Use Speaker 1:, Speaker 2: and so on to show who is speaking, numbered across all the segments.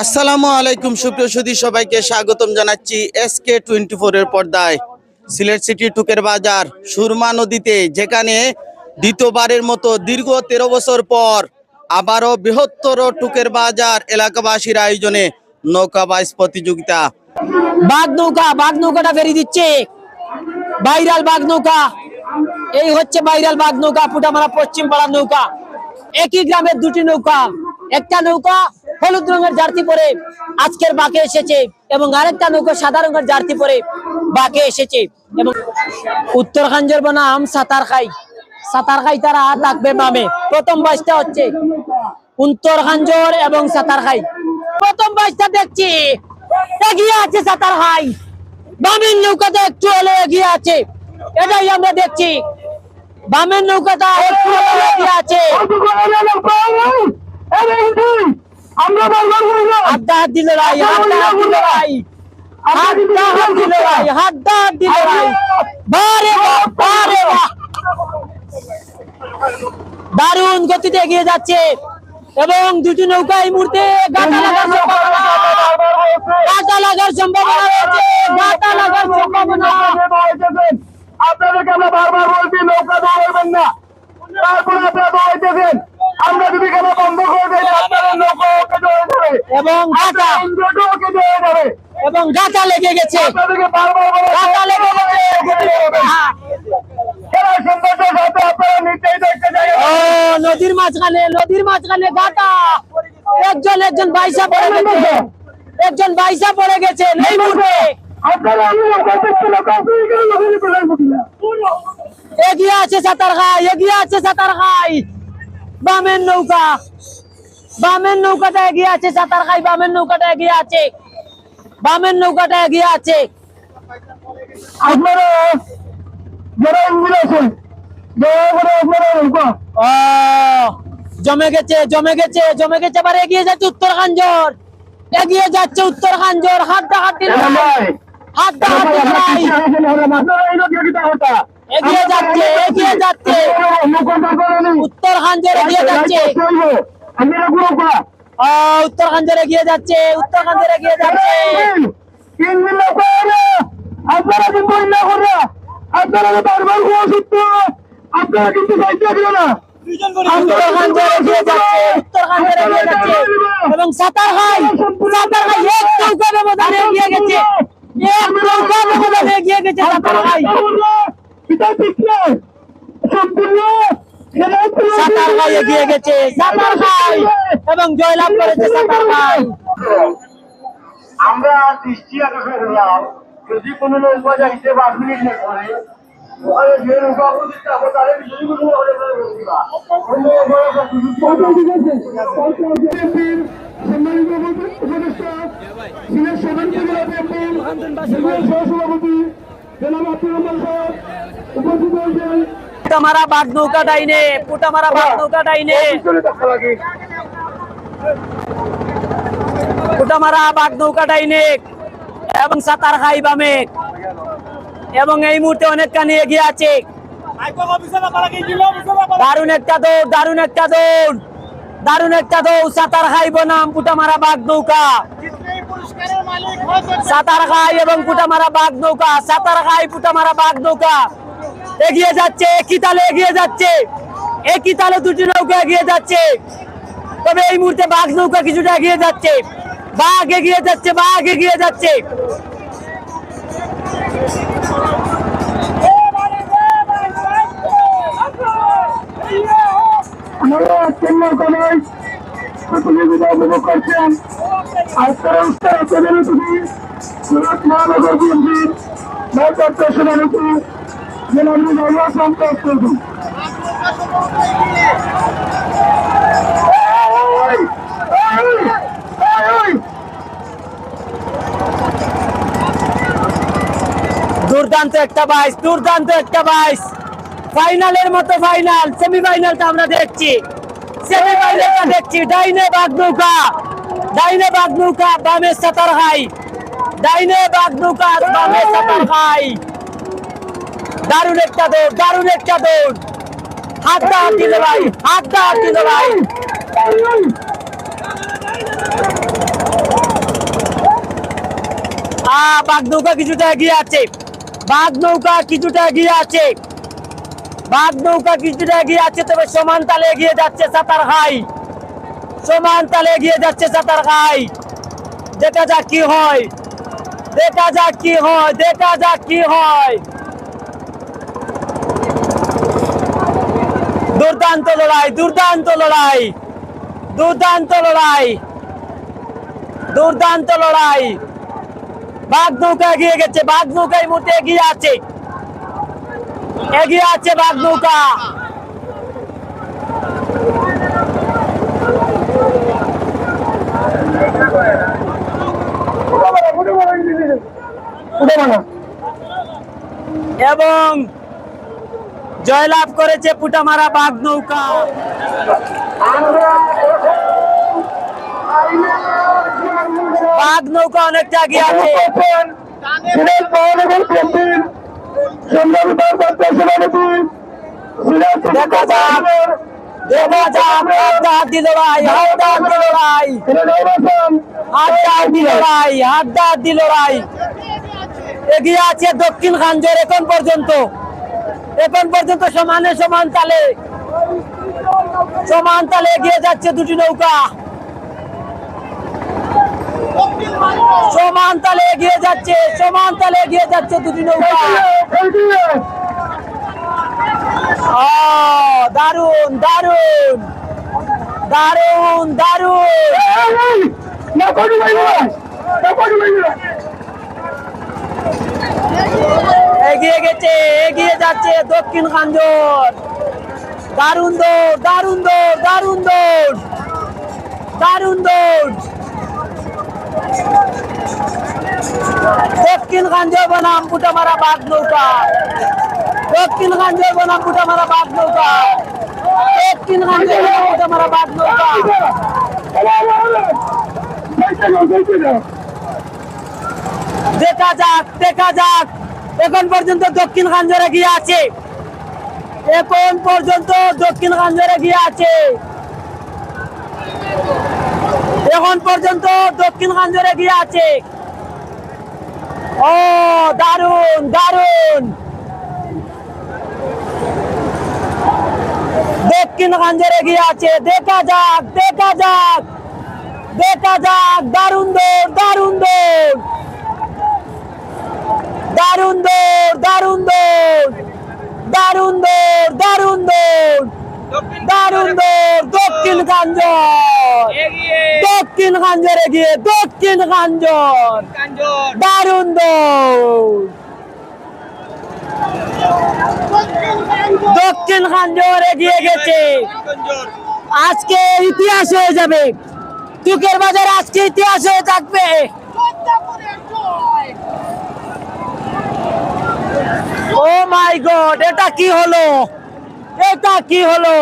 Speaker 1: আসসালামু আলাইকুম, সুপ্রিয় সুধী, সবাইকে স্বাগতম জানাচ্ছি এস কে টোয়েন্টি এর পর্দায়। সিলেট সিটি টুকের বাজার, সুরমা নদীতে, যেখানে দ্বিতীয়বারের মতো দীর্ঘ তেরো বছর পর আবারও বৃহত্তর টুকের বাজার এলাকাবাসীর আয়োজনে নৌকা বাইস প্রতিযোগিতা।
Speaker 2: বাঘ নৌকা, বাঘ নৌকাটা বেরিয়ে দিচ্ছে। বাইরাল বাঘ নৌকা। এই হচ্ছে বাইরাল বাঘ নৌকা, পুটামারা পশ্চিম পাড়ার নৌকা। একই গ্রামের দুটি নৌকা। একটা নৌকা হলুদ রঙের জার্সি পরে আজকের বাঁকে এসেছে এবং আরেকটা নৌকা সাদা রঙের জার্সি পরে বাঁকে এসেছে। এবং উত্তরখাঞ্জের বনাম সাঁতার খাই। সাঁতার খাই তারা থাকবে বামে। প্রথম বাইশটা হচ্ছে উত্তরখাঞ্জর এবং সাঁতার খাই। প্রথম বাইশটা দেখছি, এগিয়ে আছে সাঁতার খাই। বামের নৌকাটা একটু হলে এগিয়ে আছে। এটাই আমরা দেখছি। বামের নৌকাটা একটু এগিয়ে আছে। বারে দারুণ গতিতে এগিয়ে যাচ্ছে। এবং দুটি নৌকা এই মুহূর্তে গাঁটা লাগার সম্ভাবনা গাঁটা লাগার সম্ভাবনা রয়েছে। গাঁটা লাগার সম্ভাবনা।
Speaker 3: আপনাদেরকে আমরা বারবার বলছি নৌকা দৌড়াবেন না। তারপরে আপনারা দৌড়াইতেছেন। আমরা যদি কেন বন্ধ করে ওকে দৌড়ে
Speaker 2: এবং
Speaker 3: দৌড়ে
Speaker 2: এবং গাঁটা লেগে গেছে।
Speaker 3: আপনাদেরকে বারবার বলা
Speaker 2: গাঁটা লেগে গেছে।
Speaker 3: খেলার সৌন্দর্যের সাথে আপনারা নিচেই দেখতে
Speaker 2: ও নদীর মাঝখানে নদীর মাঝখানে গাঁটা একজন একজন বাইসা পড়ে গেছে। একজন বাইসা পড়ে গেছে এই মুহূর্তে
Speaker 3: আপনারা আমি দেখতে মধ্যে
Speaker 2: এগিয়ে আছে সাঁতার খাই এগিয়ে আছে সাঁতার খাই বামের নৌকা। বামের নৌকাটা এগিয়ে আছে সাঁতার খাই বামের নৌকাটা এগিয়ে আছে। বামের নৌকাটা এগিয়ে আছে।
Speaker 3: আপনারা যারা ইঞ্জিন আছেন দয়া করে আপনারা নৌকা।
Speaker 2: জমে গেছে জমে গেছে জমে গেছে এবার এগিয়ে যাচ্ছে উত্তরখাঞ্জর এগিয়ে যাচ্ছে উত্তরখাঞ্জর হাড্ডা হাড্ডি লড়াই হাড্ডা হাড্ডি লড়াই এগিয়ে যাচ্ছে এগিয়ে যাচ্ছে। উত্তরখাঞ্জর এগিয়ে যাচ্ছে। ও উত্তরখাঞ্জর এগিয়ে যাচ্ছে উত্তরখাঞ্জর এগিয়ে যাচ্ছে।
Speaker 3: আপনারা কিন্তু অন্য করে। আপনারা বারবার হওয়া সত্ত্বেও আপনারা কিন্তু সাহায্য করেন না।
Speaker 2: এবং সাতার হাই সাতার হাই এক নৌকা ব্যবধানে এগিয়ে গেছে। এক নৌকা ব্যবধানে এগিয়ে গেছে সাতার হাই সাতার হাই এগিয়ে গেছে। সাতার হাই এবং জয়লাভ করেছে সাতার হাই
Speaker 3: আমরা দৃষ্টি আকর্ষণ করলাম। যদি কোনো নৌকা যাইতে পাঁচ মিনিট সুযোগ সম্মানিত উপদেষ্টা সিলেট সদর
Speaker 2: ডাইনে এবং সাতার খাই বামে। এবং এই মুহূর্তে অনেকখানি এগিয়ে আছে। দারুণ একটা দৌড়, দারুণ একটা দৌড়, দারুণ একটা দৌড়, সাতার খাই বনাম পুটামারা বাঘ নৌকা খাই এবং পুটামারা বাঘ নৌকা সাতার খাই পুটামারা বাঘ নৌকা। এগিয়ে যাচ্ছে একই তালে এগিয়ে যাচ্ছে। একই তালে দুটি নৌকা এগিয়ে যাচ্ছে। তবে এই মুহূর্তে বাঘ নৌকা কিছুটা এগিয়ে যাচ্ছে। বাঘ এগিয়ে যাচ্ছে বাঘ এগিয়ে যাচ্ছে।
Speaker 3: আমরা তিন নৌকায় প্রতিযোগিতা উপভোগ করছেন। সুরত মহানগর বিএনপির জেলা
Speaker 2: দুর্দান্ত একটা বাইশ, দুর্দান্ত একটা বাইশ। ফাইনালের মতো ফাইনাল সেমিফাইনালটা আমরা দেখছি। সেমিফাইনালটা দেখছি, ডাইনে বাঘ নৌকা। ডাইনে বাঘ নৌকা, বামে সাঁতার হাই। ডাইনে বাঘ নৌকা, বামে সাঁতার হাই। দারুণ একটা দৌড়, দারুণ একটা দৌড়। হাতটা হাতি ভাই হাতটা হাতি ভাই। আ, বাঘ নৌকা কিছুটা এগিয়ে আছে। বাঘ নৌকা কিছুটা এগিয়ে আছে। বাঘ নৌকা কিছুটা এগিয়ে আছে, তবে সমান তালে এগিয়ে যাচ্ছে সাঁতার হাই। সমান তালে এগিয়ে যাচ্ছে সাতার খাই। দেখা যাক কি হয়। দেখা যাক কি হয়। দেখা যাক কি হয়। দুর্দান্ত লড়াই দুর্দান্ত লড়াই দুর্দান্ত লড়াই দুর্দান্ত লড়াই। বাঘ নৌকা এগিয়ে গেছে বাঘ নৌকা এই মুহূর্তে এগিয়ে আছে। এগিয়ে আছে বাঘ নৌকা এবং জয়লাভ করেছে পুটামারা বাঘ নৌকা। বাঘ নৌকা অনেকটা এগিয়ে আছে।
Speaker 3: সিলেট মহানগর কেন্দ্রের সুন্দরবন সভাপতি সিলেট
Speaker 2: দেখা যাক দেখা যাক হাড্ডাহাড্ডি লড়াই হাড্ডাহাড্ডি লড়াই হাড্ডাহাড্ডি লড়াই হাড্ডাহাড্ডি লড়াই এগিয়ে আছে দক্ষিণ খাঞ্জর এখন পর্যন্ত। এখন পর্যন্ত সমানে সমান তালে সমান তালে এগিয়ে যাচ্ছে দুটি নৌকা। সমান তালে এগিয়ে যাচ্ছে, সমান তালে এগিয়ে যাচ্ছে দুটি নৌকা। দারুণ দারুণ দারুণ দারুণ এগিয়ে গেছে, এগিয়ে যাচ্ছে দক্ষিণ খাঞ্জর দারুণ দৌড় দারুণ দৌড় দারুণ দৌড় দারুণ দৌড়। দক্ষিণ খাঞ্জর বনাম পুটামারা বাদ নৌকা। দক্ষিণ খাঞ্জর বনাম পুটামারা বাঘ নৌকা। দক্ষিণ খাঞ্জর বনাম পুটামারা বাদ নৌকা। দেখা যাক দেখা যাক। এখন পর্যন্ত দক্ষিণ খাঞ্জরে গিয়ে আছে। এখন পর্যন্ত দক্ষিণ খাঞ্জরে গিয়ে আছে। এখন পর্যন্ত দক্ষিণ খাঞ্জরে গিয়ে আছে। ও দারুণ দারুণ দক্ষিণ খাঞ্জরে গিয়ে আছে। দেখা যাক দেখা যাক। দেখা যাক দারুণ দৌড় দারুণ দৌড়। দারুণ দৌড় দারুণ দৌড় দারুণ দৌড় দারুণ দৌড় দারুণ দৌড় দক্ষিণ খাঞ্জর দক্ষিণ খাঞ্জর এগিয়ে দক্ষিণ খাঞ্জর দারুণ দৌড়। দক্ষিণ খাঞ্জর এগিয়ে গেছে। আজকে ইতিহাস হয়ে যাবে। তুকের বাজার আজকে ইতিহাস হয়ে থাকবে। মাই গড এটা কি হলো? এটা কি হলো?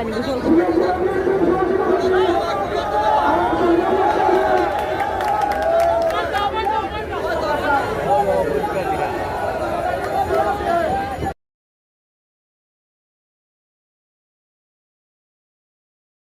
Speaker 2: крайне высоким.